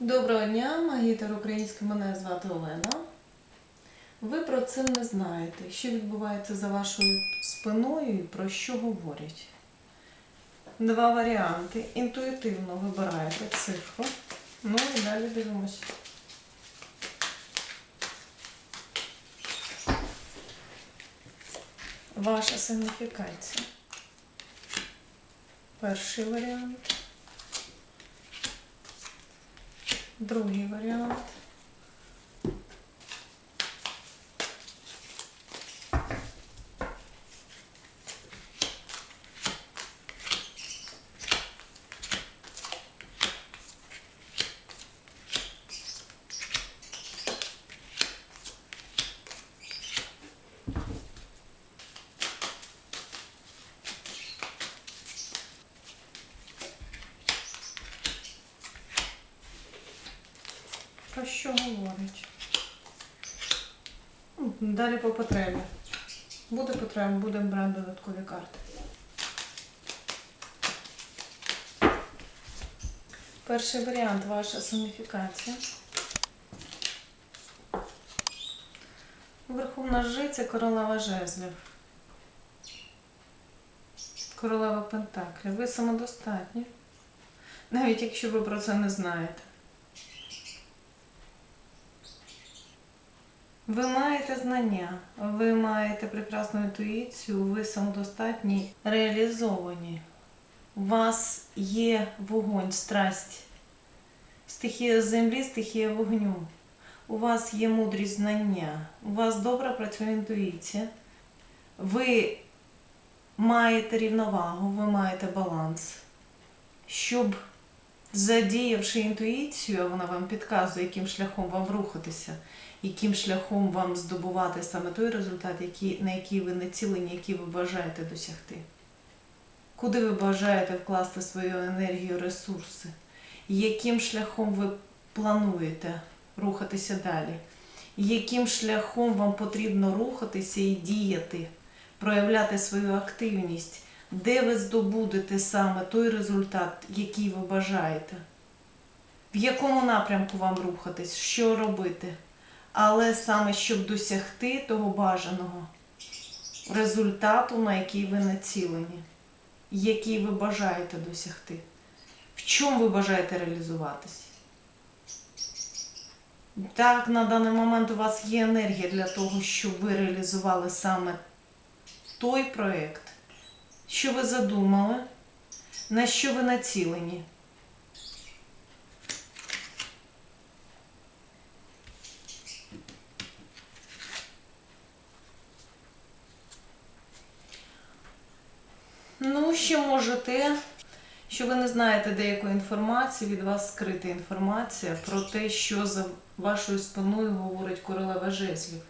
Доброго дня, магітер український, мене звати Олена. Ви про це не знаєте, що відбувається за вашою спиною і про що говорять. Два варіанти. Інтуїтивно вибираєте цифру. Ну і далі дивимося. Ваша сигніфікація. Перший варіант. Другий варіант. Що говорить? Ну, Далі по потребі. Буде потреба, будемо брати додаткові карти. Перший варіант ваша соніфікація. Верховна жиця королева жезлів. Королева Пентаклів. Ви самодостатні. Навіть якщо ви про це не знаєте. Ви маєте знання, ви маєте прекрасну інтуїцію, ви самодостатні, реалізовані. У вас є вогонь, страсть, стихія землі, стихія вогню. У вас є мудрість знання, у вас добре працює інтуїція. Ви маєте рівновагу, ви маєте баланс. Щоб, задіявши інтуїцію, вона вам підказує, яким шляхом вам рухатися, яким шляхом вам здобувати саме той результат, який, на який ви націлені, який ви бажаєте досягти. Куди ви бажаєте вкласти свою енергію, ресурси? Яким шляхом ви плануєте рухатися далі? Яким шляхом вам потрібно рухатися і діяти, проявляти свою активність, де ви здобудете саме той результат, який ви бажаєте? В якому напрямку вам рухатись, що робити? Але саме щоб досягти того бажаного результату, на який ви націлені, який ви бажаєте досягти, в чому ви бажаєте реалізуватись. Так, на даний момент у вас є енергія для того, щоб ви реалізували саме той проєкт, що ви задумали, на що ви націлені. Ну, ще може те, що ви не знаєте деякої інформації, від вас скрита інформація про те, що за вашою спиною говорить королева жезлів.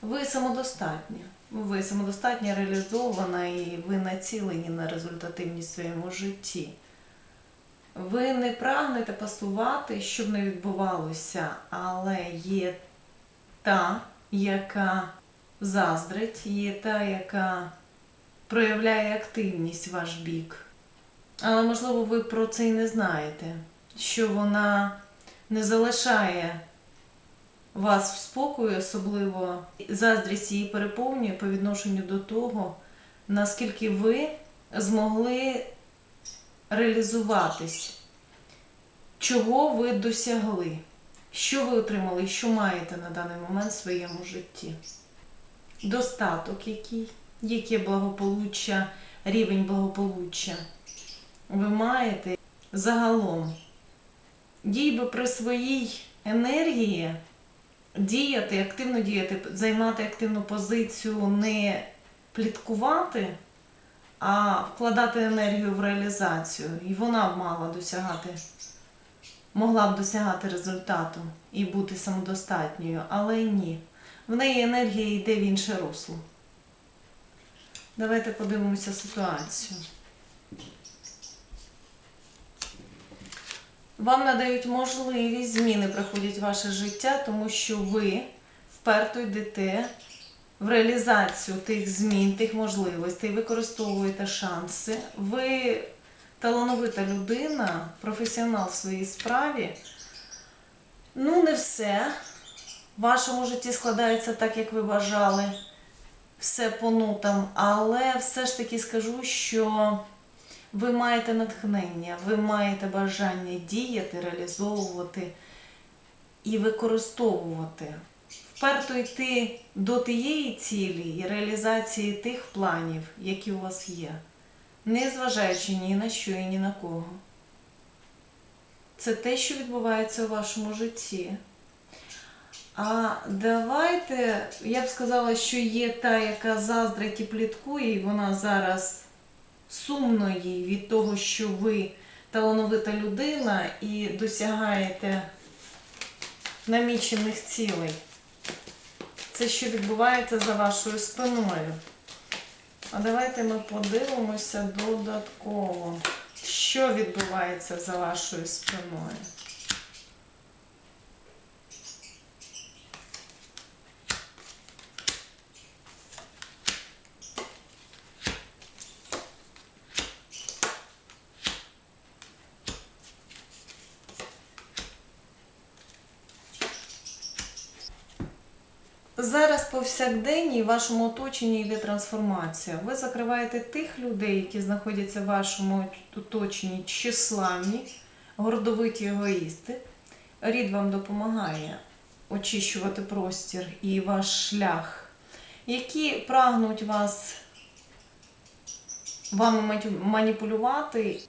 Ви самодостатні. Ви самодостатня реалізована і ви націлені на результативність в своєму житті. Ви не прагнете пасувати, щоб не відбувалося, але є та, яка заздрить, є та, яка проявляє активність ваш бік. Але, можливо, ви про це і не знаєте, що вона не залишає вас в спокої, особливо заздрість її переповнює по відношенню до того, наскільки ви змогли реалізуватись, чого ви досягли, що ви отримали? Що маєте на даний момент в своєму житті. Достаток який, яке благополуччя, рівень благополуччя ви маєте загалом. Дій би при своїй енергії діяти, активно діяти, займати активну позицію, не пліткувати, а вкладати енергію в реалізацію. І вона б мала досягати, могла б досягати результату і бути самодостатньою, але ні. В неї енергія йде в інше русло. Давайте подивимося ситуацію. Вам надають можливість, зміни приходять в ваше життя, тому що ви вперто йдете в реалізацію тих змін, тих можливостей, використовуєте шанси. Ви талановита людина, професіонал в своїй справі, Ну, не все. В вашому житті складається так, як ви бажали. Все по нотам, але все ж таки скажу, що ви маєте натхнення, ви маєте бажання діяти, реалізовувати і використовувати. Вперто йти до тієї цілі і реалізації тих планів, які у вас є, не зважаючи ні на що і ні на кого. Це те, що відбувається у вашому житті. А давайте, я б сказала, що є та, яка заздрить і пліткує, і вона зараз сумно їй від того, що ви талановита людина і досягаєте намічених цілей. Це що відбувається за вашою спиною. А давайте ми подивимося додатково, що відбувається за вашою спиною. Зараз повсякденні в вашому оточенні йде трансформація. Ви закриваєте тих людей, які знаходяться в вашому оточенні, тщеславні, гордовиті егоїсти. Рід вам допомагає очищувати простір і ваш шлях, які прагнуть вас вами маніпулювати,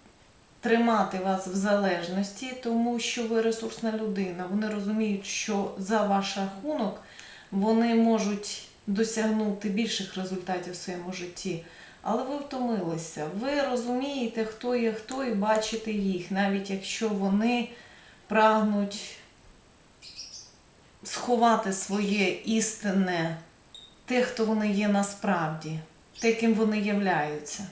тримати вас в залежності, тому що ви ресурсна людина. Вони розуміють, що за ваш рахунок вони можуть досягнути більших результатів в своєму житті. Але ви втомилися. Ви розумієте, хто є хто, і бачите їх, навіть якщо вони прагнуть сховати своє істинне, те, хто вони є насправді, те, ким вони являються.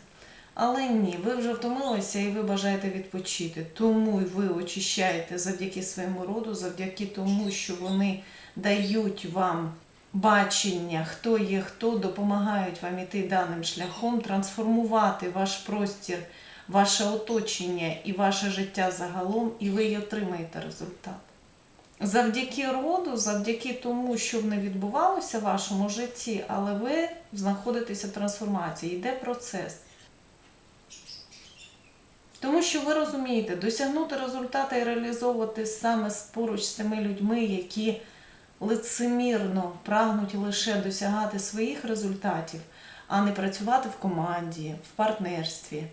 Але ні, ви вже втомилися і ви бажаєте відпочити. Тому й ви очищаєте завдяки своєму роду, завдяки тому, що вони дають вам бачення, хто є хто, допомагають вам іти даним шляхом, трансформувати ваш простір, ваше оточення і ваше життя загалом, і ви й отримаєте результат. Завдяки роду, завдяки тому, що не відбувалося в вашому житті, але ви знаходитеся в трансформації, йде процес. Тому що ви розумієте, досягнути результату і реалізовувати саме поруч з тими людьми, які лицемірно прагнуть лише досягати своїх результатів, а не працювати в команді, в партнерстві.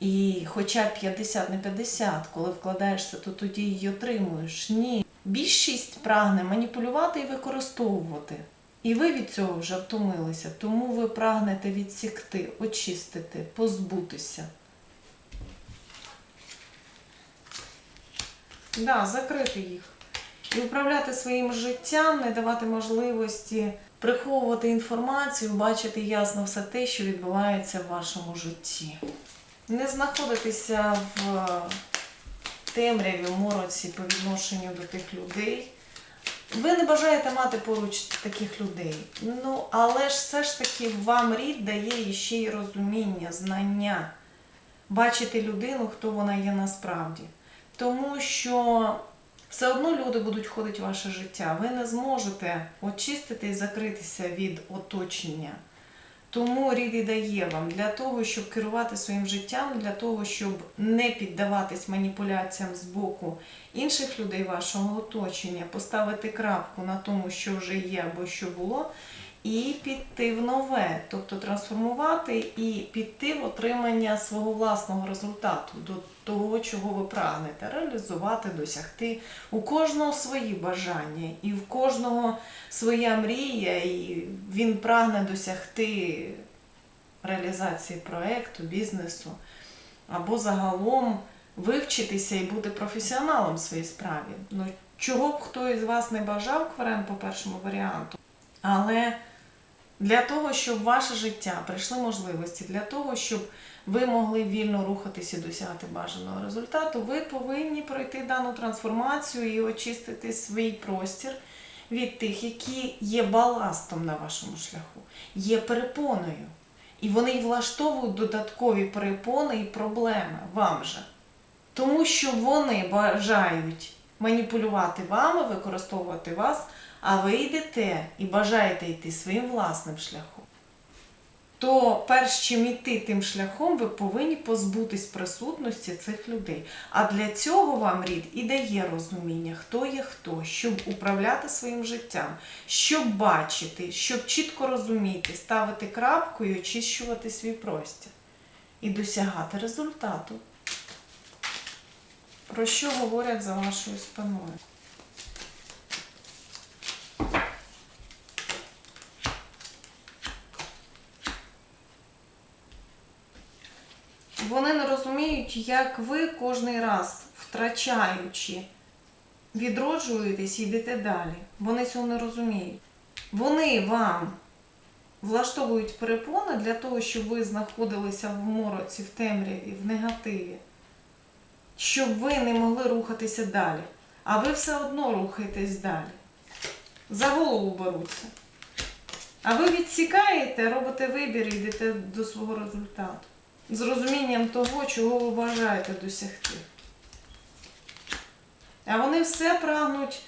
І хоча 50 на 50, коли вкладаєшся, то тоді її отримуєш. Ні. Більшість прагне маніпулювати і використовувати. І ви від цього вже втомилися, тому ви прагнете відсікти, очистити, позбутися. Да, закрити їх. І управляти своїм життям, не давати можливості приховувати інформацію, бачити ясно все те, що відбувається в вашому житті. Не знаходитися в темряві, мороці по відношенню до тих людей. Ви не бажаєте мати поруч таких людей. Ну, але ж все ж таки вам рід дає ще й розуміння, знання, бачити людину, хто вона є насправді. Тому що все одно люди будуть ходити в ваше життя. Ви не зможете очистити і закритися від оточення. Тому рід і дає вам для того, щоб керувати своїм життям, для того, щоб не піддаватись маніпуляціям з боку інших людей вашого оточення, поставити крапку на тому, що вже є або що було, і піти в нове, тобто трансформувати і піти в отримання свого власного результату до того, чого ви прагнете, реалізувати, досягти. У кожного свої бажання, і в кожного своя мрія, і він прагне досягти реалізації проекту, бізнесу, або загалом вивчитися і бути професіоналом в своїй справі. Ну, чого б хто із вас не бажав кварен по першому варіанту, але для того, щоб ваше життя прийшли можливості, для того, щоб ви могли вільно рухатися і досягати бажаного результату, ви повинні пройти дану трансформацію і очистити свій простір від тих, які є баластом на вашому шляху, є перепоною. І вони влаштовують додаткові перепони і проблеми вам же. Тому що вони бажають маніпулювати вами, використовувати вас, а ви йдете і бажаєте йти своїм власним шляхом. То перш чим йти тим шляхом, ви повинні позбутись присутності цих людей. А для цього вам рід і дає розуміння, хто є хто, щоб управляти своїм життям, щоб бачити, щоб чітко розуміти, ставити крапку і очищувати свій простір і досягати результату. Про що говорять за вашою спиною? Вони не розуміють, як ви кожний раз, втрачаючи, відроджуєтесь і йдете далі. Вони цього не розуміють. Вони вам влаштовують перепони для того, щоб ви знаходилися в мороці, в темряві, в негативі, щоб ви не могли рухатися далі. А ви все одно рухаєтесь далі. За голову беруться. А ви відсікаєте, робите вибір і йдете до свого результату. З розумінням того, чого ви бажаєте досягти. А вони все прагнуть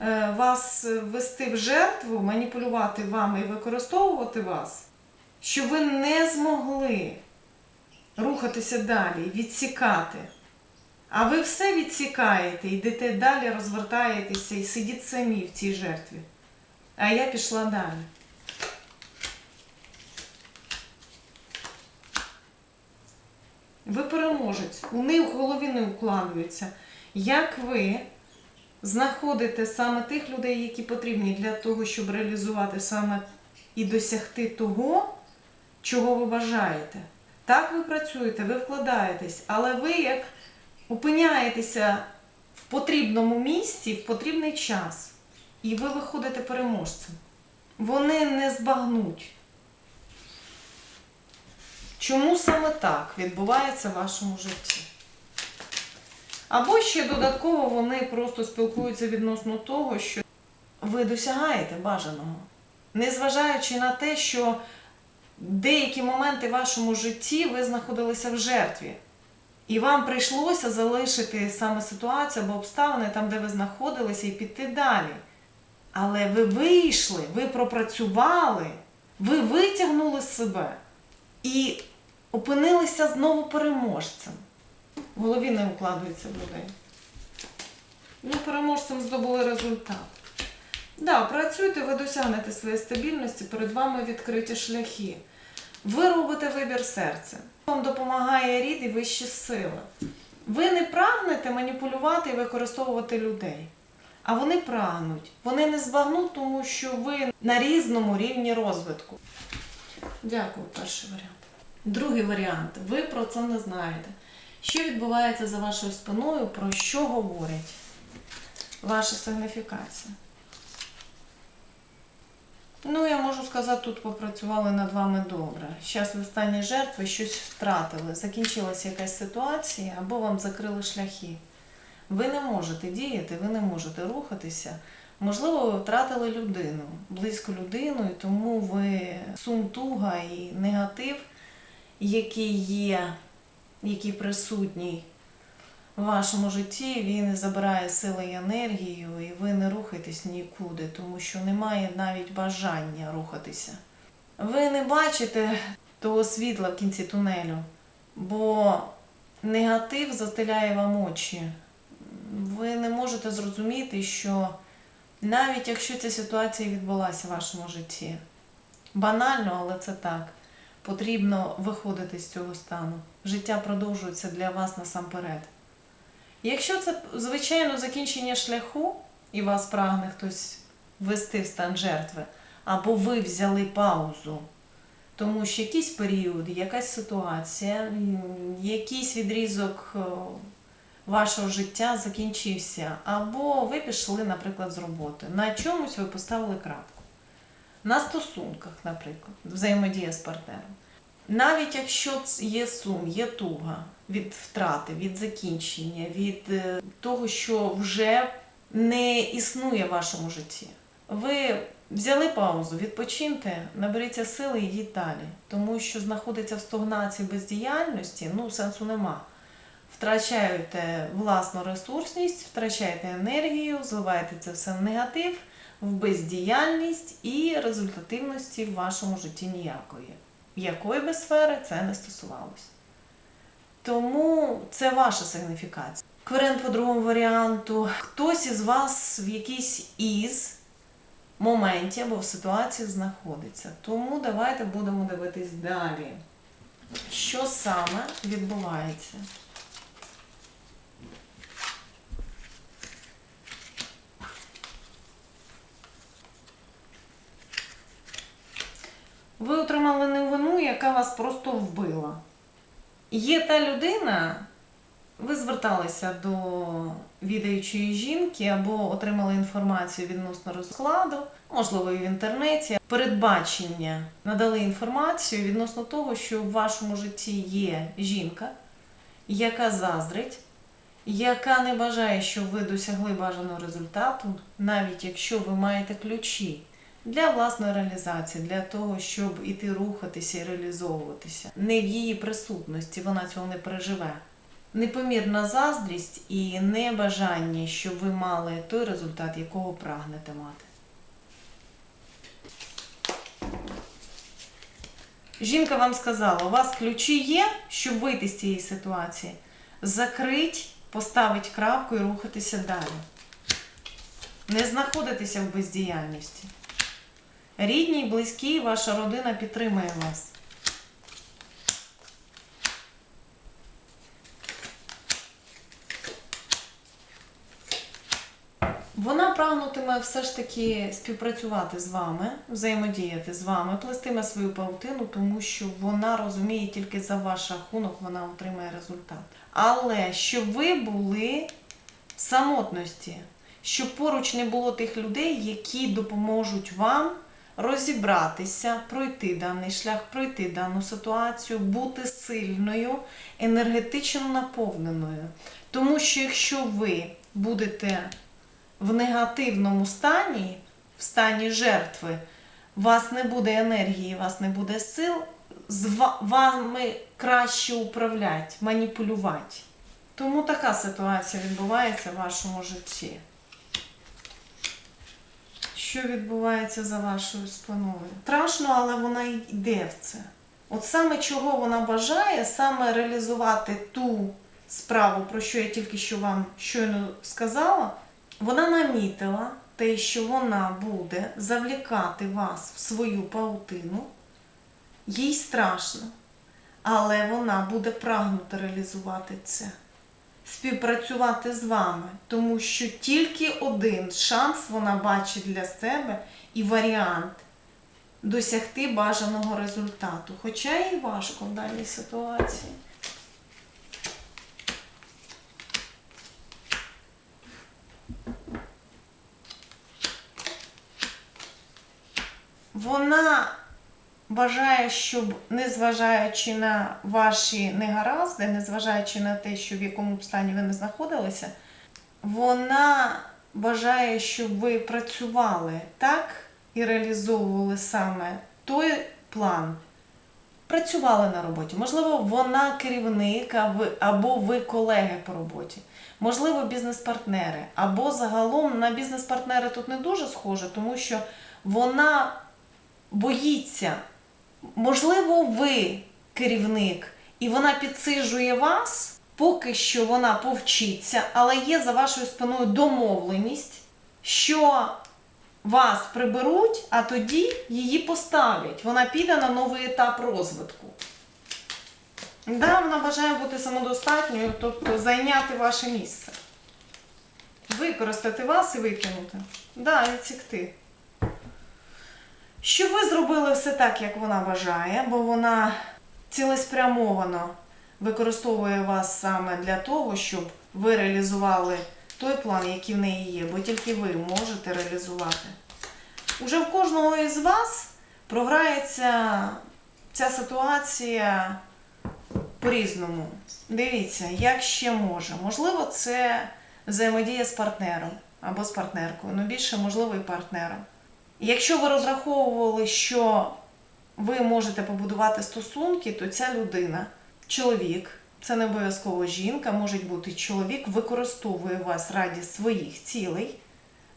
е, вас ввести в жертву, маніпулювати вами і використовувати вас, щоб ви не змогли рухатися далі, відсікати. А ви все відсікаєте, йдете далі, розвертаєтеся і сидіть самі в цій жертві. А я пішла далі. Ви переможець. У них в голові не укладується. Як ви знаходите саме тих людей, які потрібні для того, щоб реалізувати саме і досягти того, чого ви бажаєте? Так ви працюєте, ви вкладаєтесь, але ви як опиняєтеся в потрібному місці в потрібний час, і ви виходите переможцем. Вони не збагнуть. Чому саме так відбувається в вашому житті? Або ще додатково вони просто спілкуються відносно того, що ви досягаєте бажаного, незважаючи на те, що деякі моменти в вашому житті ви знаходилися в жертві. І вам прийшлося залишити саме ситуацію або обставини там, де ви знаходилися, і піти далі. Але ви вийшли, ви пропрацювали, ви витягнули себе і опинилися знову переможцем. В голові не укладується в людей. Ну, переможцем здобули результат. Да, працюйте, ви досягнете своєї стабільності, перед вами відкриті шляхи. Ви робите вибір серця. Вам допомагає рід і вищі сили. Ви не прагнете маніпулювати і використовувати людей. А вони прагнуть. Вони не збагнуть, тому що ви на різному рівні розвитку. Дякую, перший варіант. Другий варіант. Ви про це не знаєте. Що відбувається за вашою спиною, про що говорять ваша сигніфікація? Ну, я можу сказати, тут попрацювали над вами добре. Зараз ви стані жертви щось втратили, закінчилася якась ситуація або вам закрили шляхи. Ви не можете діяти, ви не можете рухатися. Можливо, ви втратили людину, близьку людину, і тому ви сум, туга і негатив, який є, який присутній в вашому житті, він забирає сили і енергію, і ви не рухаєтесь нікуди, тому що немає навіть бажання рухатися. Ви не бачите того світла в кінці тунелю, бо негатив застеляє вам очі. Ви не можете зрозуміти, що навіть якщо ця ситуація відбулася в вашому житті, банально, але це так, потрібно виходити з цього стану. Життя продовжується для вас насамперед. Якщо це, звичайно, закінчення шляху, і вас прагне хтось ввести в стан жертви, або ви взяли паузу, тому що якийсь період, якась ситуація, якийсь відрізок е, вашого життя закінчився, або ви пішли, наприклад, з роботи. На чомусь ви поставили крапку. На стосунках, наприклад, взаємодія з партнером. Навіть якщо є сум, є туга від втрати, від закінчення, від е, того, що вже не існує в вашому житті. Ви взяли паузу, відпочиньте, наберіться сили і йдіть далі. Тому що знаходиться в стогнації бездіяльності, ну сенсу нема. втрачаєте власну ресурсність, втрачаєте енергію, зливаєте це все в негатив, в бездіяльність і результативності в вашому житті ніякої. Якої би сфери це не стосувалося. Тому це ваша сигніфікація. Кваріант по другому варіанту. Хтось із вас в якійсь із моменті або в ситуації знаходиться. Тому давайте будемо дивитись далі. Що саме відбувається? Ви отримали новину, яка вас просто вбила. Є та людина, ви зверталися до відаючої жінки або отримали інформацію відносно розкладу, можливо, і в інтернеті. Передбачення надали інформацію відносно того, що в вашому житті є жінка, яка заздрить, яка не бажає, щоб ви досягли бажаного результату, навіть якщо ви маєте ключі для власної реалізації, для того, щоб іти рухатися і реалізовуватися. Не в її присутності вона цього не переживе. Непомірна заздрість і небажання, щоб ви мали той результат, якого прагнете мати. Жінка вам сказала, у вас ключі є, щоб вийти з цієї ситуації. Закрить, поставить крапку і рухатися далі. Не знаходитися в бездіяльності. Рідні близькі, ваша родина підтримує вас. Вона прагнутиме все ж таки співпрацювати з вами, взаємодіяти з вами, плестиме свою паутину, тому що вона розуміє тільки за ваш рахунок, вона отримає результат. Але щоб ви були в самотності, щоб поруч не було тих людей, які допоможуть вам розібратися, пройти даний шлях, пройти дану ситуацію, бути сильною, енергетично наповненою. Тому що якщо ви будете в негативному стані, в стані жертви, у вас не буде енергії, вас не буде сил, з вами краще управляти, маніпулювати. Тому така ситуація відбувається в вашому житті. Що відбувається за вашою спиною? Страшно, але вона йде в це. От саме чого вона бажає, саме реалізувати ту справу, про що я тільки що вам щойно сказала, вона намітила те, що вона буде завлікати вас в свою паутину. Їй страшно, але вона буде прагнути реалізувати це співпрацювати з вами, тому що тільки один шанс вона бачить для себе і варіант досягти бажаного результату. Хоча і важко в даній ситуації. Вона бажає, щоб, незважаючи на ваші негаразди, незважаючи на те, що в якому б стані ви не знаходилися, вона бажає, щоб ви працювали так і реалізовували саме той план. Працювали на роботі. Можливо, вона керівник, або ви колеги по роботі. Можливо, бізнес-партнери. Або загалом на бізнес-партнери тут не дуже схоже, тому що вона боїться. Можливо, ви керівник, і вона підсиджує вас, поки що вона повчиться, але є за вашою спиною домовленість, що вас приберуть, а тоді її поставлять. Вона піде на новий етап розвитку. Да, вона бажає бути самодостатньою, тобто зайняти ваше місце. Використати вас і викинути. Да, і втікти. Що ви зробили все так, як вона бажає, бо вона цілеспрямовано використовує вас саме для того, щоб ви реалізували той план, який в неї є, бо тільки ви можете реалізувати. Уже в кожного із вас програється ця ситуація по-різному. Дивіться, як ще може. Можливо, це взаємодія з партнером або з партнеркою, ну більше, можливо, і партнером. Якщо ви розраховували, що ви можете побудувати стосунки, то ця людина, чоловік, Це не обов'язково жінка, може бути чоловік, використовує вас раді своїх цілей.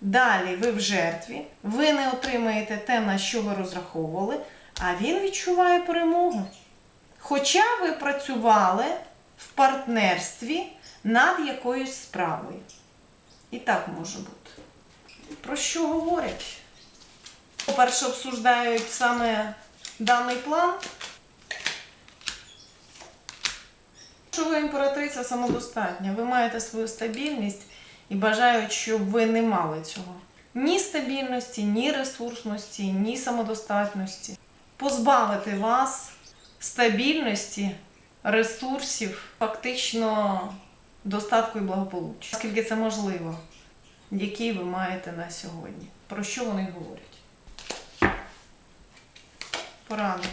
Далі ви в жертві, ви не отримаєте те, на що ви розраховували, а він відчуває перемогу. Хоча ви працювали в партнерстві над якоюсь справою. І так може бути. Про що говорять? По-перше, обсуждають саме даний план. Ви імператриця самодостатня, ви маєте свою стабільність і бажають, щоб ви не мали цього. Ні стабільності, ні ресурсності, ні самодостатності. Позбавити вас стабільності, ресурсів, фактично достатку і благополуччя. Наскільки це можливо, які ви маєте на сьогодні. Про що вони говорять? Поради.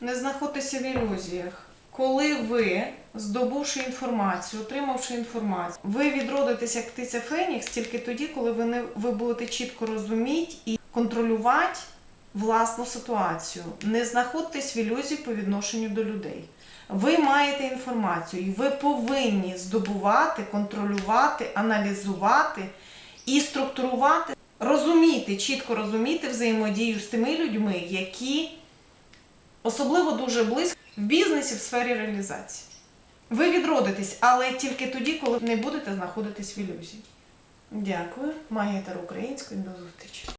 Не знаходьтеся в ілюзіях. Коли ви, здобувши інформацію, отримавши інформацію, ви відродитесь як птиця Фенікс тільки тоді, коли ви, не, ви будете чітко розуміти і контролювати власну ситуацію. Не знаходьтесь в ілюзії по відношенню до людей. Ви маєте інформацію, і ви повинні здобувати, контролювати, аналізувати і структурувати, розуміти, чітко розуміти взаємодію з тими людьми, які особливо дуже близько в бізнесі в сфері реалізації. Ви відродитесь, але тільки тоді, коли не будете знаходитись в ілюзії. Дякую. Магія Таро українською. До зустрічі.